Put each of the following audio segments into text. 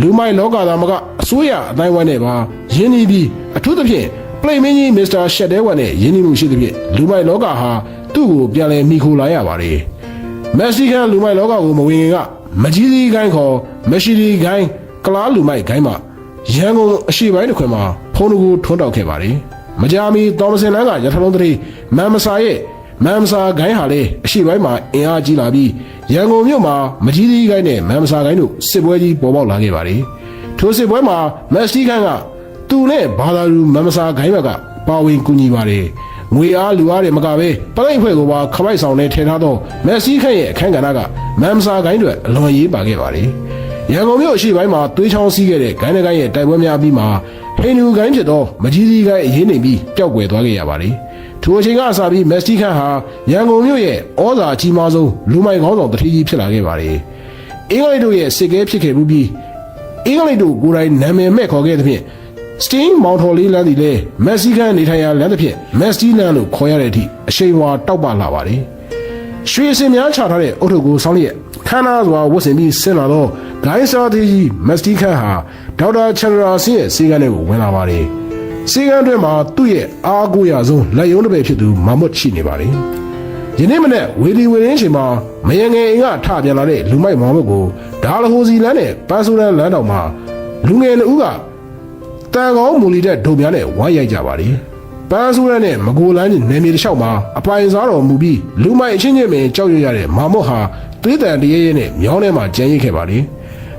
လူမိုက်လောကသားမကအစိုးရအတိုင်းဝိုင်းနဲ့ပါယင်းနီးပြီးအထူးသဖြင့်ပလိမင်းကြီးမစ္စတာရှက်တဲဝမ်နဲ့ယင်းနီးမှုရှိသဖြင့်လူမိုက်လောကဟာသူ့ကိုပြန်လည်မိခိုလာရပါတယ်မက္ဆီကန်လူမိုက်လောကကိုမဝင်ခင်ကမကြီးသီးကိုင်းခေါ်မရှိဒီကိုင်းကလားလူမိုက်ကိုင်းမှာရန်ကုန်အရှိပိုင်းတစ်ခွင်မှာဖုန်းတကူထွန်းတောက်ခဲ့ပါတယ်မကြာမီတော်မစင်လန်းကရထလုံးတရီမမ်မဆာရဲ့ မမ်မဆာဂိုင်းဟာလေအရှိပိုင်းမှာအင်အားကြီးလာပြီးရန်ကုန်မြို့မှာမကြီးသီးဂိုင်းနဲ့မမ်မဆာဂိုင်းတို့စစ်ပွဲကြီးပေါ်ပေါက်လာခဲ့ပါတယ်။ထိုစစ်ပွဲမှာမက်ဆီကန်ကသူနဲ့ဘာသာလူမမ်မဆာဂိုင်းဘက်ကပါဝင်ကူညီပါတယ်။ငွေအားလူအားတွေမကပဲပလိတ်ဖွဲ့ကိုပါခမိုက်ဆောင်နဲ့ထည့်ထားသောမက်ဆီကန်ရဲ့အခန်းကဏ္ဍကမမ်မဆာဂိုင်းတွေအလွန်ရေးပါခဲ့ပါတယ်။ရန်ကုန်မြို့အရှိပိုင်းမှာသွေးချောင်းစီးခဲ့တဲ့ဂိုင်းတကိုင်းရဲ့တိုက်ပွဲများပြီးမှဟိန္ဒူဂိုင်းဖြစ်သောမကြီးသီးဂိုင်းအရေးနေပြီးပျောက်ကွယ်သွားခဲ့ရပါတယ်။ ထိုအချိန်ကစပြီးမက်ဆီကန်ဟာရန်ကုန်မြို့ရဲ့ဩဇာအကြီးမားဆုံးလူမိုက်ခေါင်းဆောင်တတိကြီးဖြစ်လာခဲ့ပါတယ်။အင်္ဂလိပ်တို့ရဲ့စစ်ကဲဖြစ်ခဲ့မှုပြီးအင်္ဂလိပ်တို့ကိုယ်တိုင်နာမည်မဲ့ခေါ်ခဲ့တဲ့ဖြင့်စတင်းမောင်ထော်လေးလမ်းသည်လည်းမက်ဆီကန်နေထိုင်ရာလမ်းတစ်ဖြင့်မက်ဆီလမ်းလို့ခေါ်ရတဲ့အထိအရှိန်ဝါတောက်ပလာပါတယ်။ရွှေစင်များချထားတဲ့အုတ်ထုပ်ကိုဆောင်းလျက်ခမ်းနားစွာဝတ်ဆင်ပြီးဆင်းလာတော့ဂိုင်းစာတီကြီးမက်ဆီကန်ဟာဒေါက်တာချန်ဒရာဆင်းရဲ့စီကန်းတွေကိုဝင်လာပါတယ်။ စီကန်းအတွင်းမှာသူ့ရဲ့အားကိုးရဆုံးလက်ယုံတစ်ပည့်ဖြစ်သူမာမွတ်ရှိနေပါတယ်။ယနေ့မနေ့ဝေဒီဝေရင်းချိန်မှာမယငယ်အိမ်ကထပြန်လာတဲ့လူမိုက်မောင်မုတ်ကိုဒါလဟိုစီလန်းနဲ့ပန်းဆိုးလန်းလမ်းတော်မှာလူငယ်လူဦးကတန်ကောင်းမူလီတဲ့ဒုံများနဲ့ဝိုင်းရိုက်ကြပါလေပန်းဆိုးလန်းနဲ့မကိုလန်းနယ်မြေတစ်လျှောက်မှာအပိုင်စားတော်မူပြီးလူမိုက်အချင်းချင်းပင်ကြောက်ရွံ့ရတဲ့မာမုတ်ဟာသွေးတန်တရေရဲနဲ့မြောင်းထဲမှာကြံရိတ်ခဲ့ပါလေ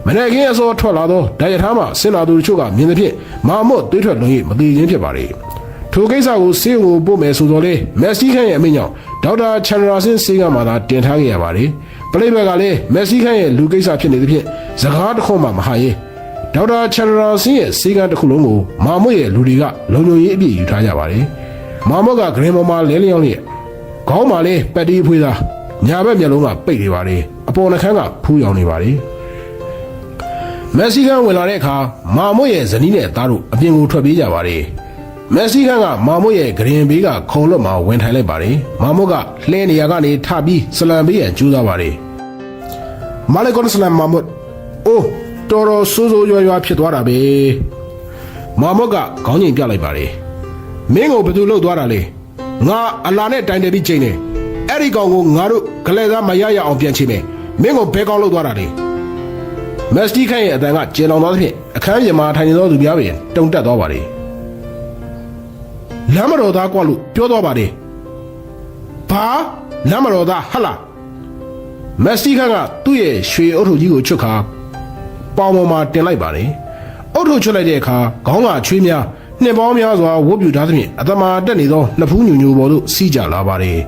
မနေ့ကင်းအစောထွက်လာတော့ဒါရထားမှာဆင်လာသူတို့ချို့ကမြင်သဖြင့်မာမုတ်သွေးထွက်လုံး၍မသေးခြင်းဖြစ်ပါလေထိုကိစ္စကိုစေးကိုပို့မယ်ဆိုတော့လေမက်ဆီခန်ရဲ့အမိန့်ကြောင့်ဒေါက်တာချန်ဒရာဆင်းစေးကမှသာတင်ထားခဲ့ရပါတယ်ပလိဘက်ကလည်းမက်ဆီခန်ရဲ့လူကိစ္စဖြစ်နေသဖြင့်စကားတစ်ခုမှမဟာရေးဒေါက်တာချန်ဒရာဆင်းရဲ့စေးကန်းတစ်ခုလုံးကိုမာမွတ်ရဲ့လူတွေကလုံခြုံရေးအပြည့်ယူထားကြပါတယ်မာမွတ်ကဂရင်ပေါ်မှာလဲလျောင်းလျက်ခေါင်းမှာလည်းပက်တီးဖွေးသားညာဘက်မျက်လုံးကပိတ်နေပါတယ်အပေါ်နှခမ်းကဖူးယောင်နေပါတယ် မက်ဆီကန်ဝင်လာတဲ့အခါမာမွတ်ရဲ့ဇနီးနဲ့သားတို့အပြင်ကိုထွက်ပြေးကြပါတယ်။မက်ဆီကန်ကမာမွတ်ရဲ့ဂရင်ဘေးကခုံလွတ်မှာဝင်ထိုင်လိုက်ပါတယ်။မာမွတ်ကလှဲနေရာကနေထပြီးဆလံဘေးရန်ကျူးသားပါတယ်။မာလီကွန်ဆလမ်မာမွတ်အိုးတော်တော်ဆိုးဆိုးရွားရွားဖြစ်သွားတာပဲ။မာမွတ်ကခေါင်းငိမ်ပြလိုက်ပါတယ်။မင်းကိုဘယ်သူလှုပ်သွားတာလဲ။ငါအလာနဲ့တိုင်တယ်ပြီးချိန်နေ။အဲ့ဒီကောင်ကိုငါတို့ဂလဲသားမရရအောင်ပြန်ချိန်မယ်။မင်းကိုဘယ်ကောင်လှုပ်သွားတာလဲ။ မက်စတီခန့်ရဲ့အတန်ကကျေလောင်သွားသဖြင့်အခန်းပြင်မှာထိုင်နေသောသူများပင်တုန်တက်သွားပါလေလမ်းမတော်သားကွာလို့ပြောသွားပါတယ်ဘာလမ်းမတော်သားဟတ်လားမက်စတီခန့်ကသူ့ရဲ့ရွှေအုတ်ထုပ်ကြီးကိုချွတ်ခါပေါင်ပေါ်မှာတင်လိုက်ပါတယ်အုတ်ထုပ်ချွတ်လိုက်တဲ့အခါခေါင်းကချွေးများနှစ်ပေါင်းများစွာဝတ်ပြူထားသဖြင့်အတမာတက်နေသောနှစ်ဖူးညူညူပေါ်သို့စီးကြလာပါတယ်